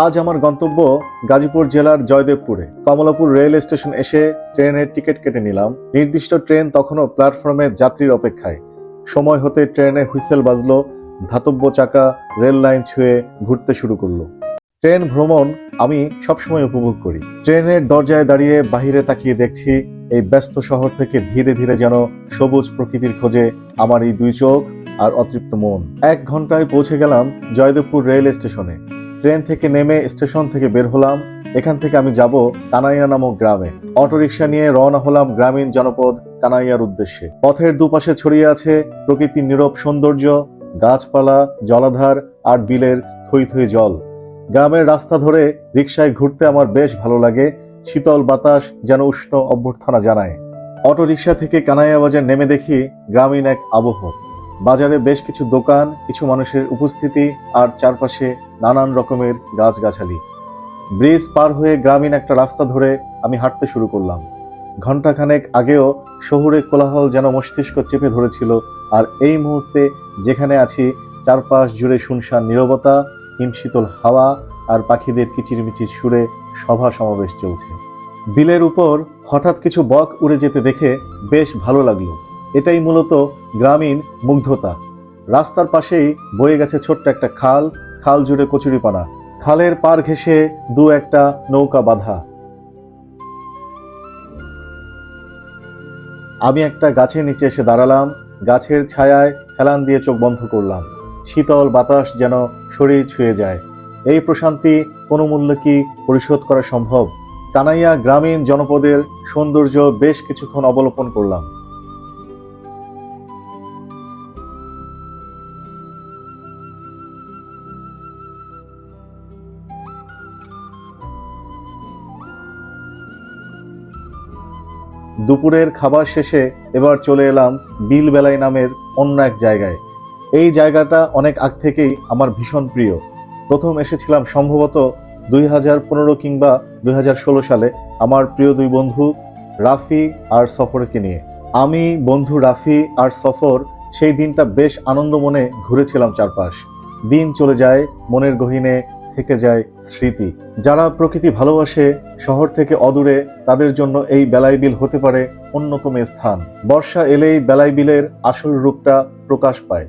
আজ আমার গন্তব্য গাজীপুর জেলার জয়দেবপুরে। কমলাপুর রেল স্টেশন এসে ট্রেনের টিকিট কেটে নিলাম। নির্দিষ্ট ট্রেন তখনও প্ল্যাটফর্মে যাত্রীর অপেক্ষায়। সময় হতে ট্রেনে হুইসেল বাজলো, ধাতব্য চাকা, রেল লাইন ছুঁয়ে ঘুরতে শুরু করল। ট্রেন ভ্রমণ আমি সবসময় উপভোগ করি। ট্রেনের দরজায় দাঁড়িয়ে বাহিরে তাকিয়ে দেখছি, এই ব্যস্ত শহর থেকে ধীরে ধীরে যেন সবুজ প্রকৃতির খোঁজে আমার এই দুই চোখ আর অতৃপ্ত মন। এক ঘন্টায় পৌঁছে গেলাম জয়দেবপুর রেল স্টেশনে। ট্রেন থেকে নেমে স্টেশন থেকে বের হলাম। এখান থেকে আমি যাব কানাইয়া নামক গ্রামে। অটোরিকশা নিয়ে রওনা হলাম গ্রামীণ জনপদ কানাইয়ার উদ্দেশ্যে। পথের দুপাশে ছড়িয়ে আছে প্রকৃতির নীরব সৌন্দর্য, গাছপালা, জলাধার আর বিলের থই থই জল। গ্রামের রাস্তা ধরে রিকশায় ঘুরতে আমার বেশ ভালো লাগে। শীতল বাতাস যেন উষ্ণ অভ্যর্থনা জানায়। অটো রিকশা থেকে কানাইয়া বাজার নেমে দেখি গ্রামীণ এক আবহ। বাজারে বেশ কিছু দোকান, কিছু মানুষের উপস্থিতি আর চারপাশে নানান রকমের গাছগাছালি। ব্রিজ পার হয়ে গ্রামীণ একটা রাস্তা ধরে আমি হাঁটতে শুরু করলাম। ঘন্টাখানেক আগেও শহুরে কোলাহল যেন মস্তিষ্ক চেপে ধরেছিল আর এই মুহূর্তে যেখানে আছি, চারপাশ জুড়ে শুনশান নীরবতা, হিমশীতল হাওয়া আর পাখিদের কিচিরমিচির সুরে সভা সমাবেশ চলছে। বিলের উপর হঠাৎ কিছু বক উড়ে যেতে দেখে বেশ ভালো লাগল। এটাই মূলত গ্রামীণ মুগ্ধতা। রাস্তার পাশেই বয়ে গেছে ছোট্ট একটা খাল খাল জুড়ে কচুরিপানা খালের পার ঘেঁষে দু একটা নৌকা বাঁধা। আমি একটা গাছের নিচে এসে দাঁড়ালাম, গাছের ছায়ায় হেলান দিয়ে চোখ বন্ধ করলাম। শীতল বাতাস যেন শরীর ছুঁয়ে যায়। এই প্রশান্তি কোনো মূল্যে কি পরিশোধ করা সম্ভব? কানাইয়া গ্রামীণ জনপদের সৌন্দর্য বেশ কিছুক্ষণ অবলোকন করলাম। দুপুরের খাবার শেষে এবার চলে এলাম বিল বেলাই নামের অন্য এক জায়গায়। এই জায়গাটা অনেক আগ থেকেই আমার ভীষণ প্রিয়। প্রথম এসেছিলাম সম্ভবত দুই হাজার পনেরো কিংবা দুই হাজার ষোলো সালে আমার প্রিয় দুই বন্ধু রাফি আর সফরকে নিয়ে। আমি, বন্ধু রাফি আর সফর সেই দিনটা বেশ আনন্দ মনে ঘুরেছিলাম চারপাশ। দিন চলে যায়, মনের গহীনে থেকে যায় স্মৃতি। যারা প্রকৃতি ভালোবাসে শহর থেকে অদূরে, তাদের জন্য এই বেলাই বিল হতে পারে অন্যতম স্থান। বর্ষা এলেই বেলাই বিলের আসল রূপটা প্রকাশ পায়।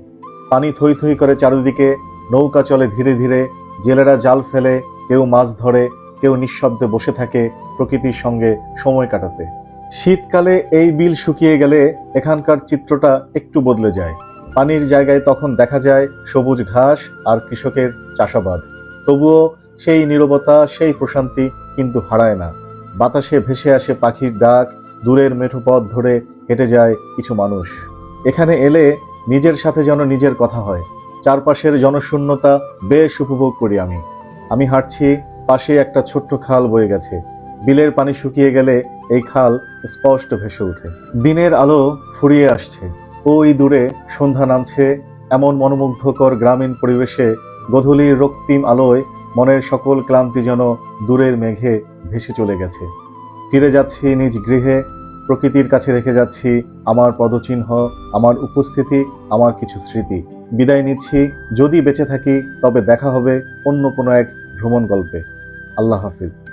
পানি থই থই করে চারিদিকে, নৌকা চলে ধীরে ধীরে, জেলেরা জাল ফেলে, কেউ মাছ ধরে, কেউ নিঃশব্দে বসে থাকে প্রকৃতির সঙ্গে সময় কাটাতে। শীতকালে এই বিল শুকিয়ে গেলে এখানকার চিত্রটা একটু বদলে যায়। পানির জায়গায় তখন দেখা যায় সবুজ ঘাস আর কৃষকের চাষাবাদ। তবুও সেই নীরবতা, সেই প্রশান্তি কিন্তু হারায় না। বাতাসে ভেসে আসে পাখির ডাক, দূরের মেঠো পথ ধরে হেঁটে যায় কিছু মানুষ। এখানে এলে নিজের সাথে যেন নিজের কথা হয়। চারপাশের জনশূন্যতা বেশ উপভোগ করি আমি। আমি হাঁটছি, পাশে একটা ছোট্ট খাল বয়ে গেছে। বিলের পানি শুকিয়ে গেলে এই খাল স্পষ্ট ভেসে ওঠে। দিনের আলো ফুরিয়ে আসছে। ওই দূরে সন্ধ্যা নামছে, এমন মনোমুগ্ধকর গ্রামীণ পরিবেশে গধূলির রক্তিম আলোয় মনের সকল ক্লান্তি যেন দূরের মেঘে ভেসে চলে গেছে। ফিরে যাচ্ছি নিজ গৃহে, প্রকৃতির কাছে রেখে যাচ্ছি আমার পদচিহ্ন, আমার উপস্থিতি, আমার কিছু স্মৃতি। বিদায় নিচ্ছি, যদি বেঁচে থাকি তবে দেখা হবে অন্য কোনো এক ভ্রমণ গল্পে। আল্লাহ হাফিজ।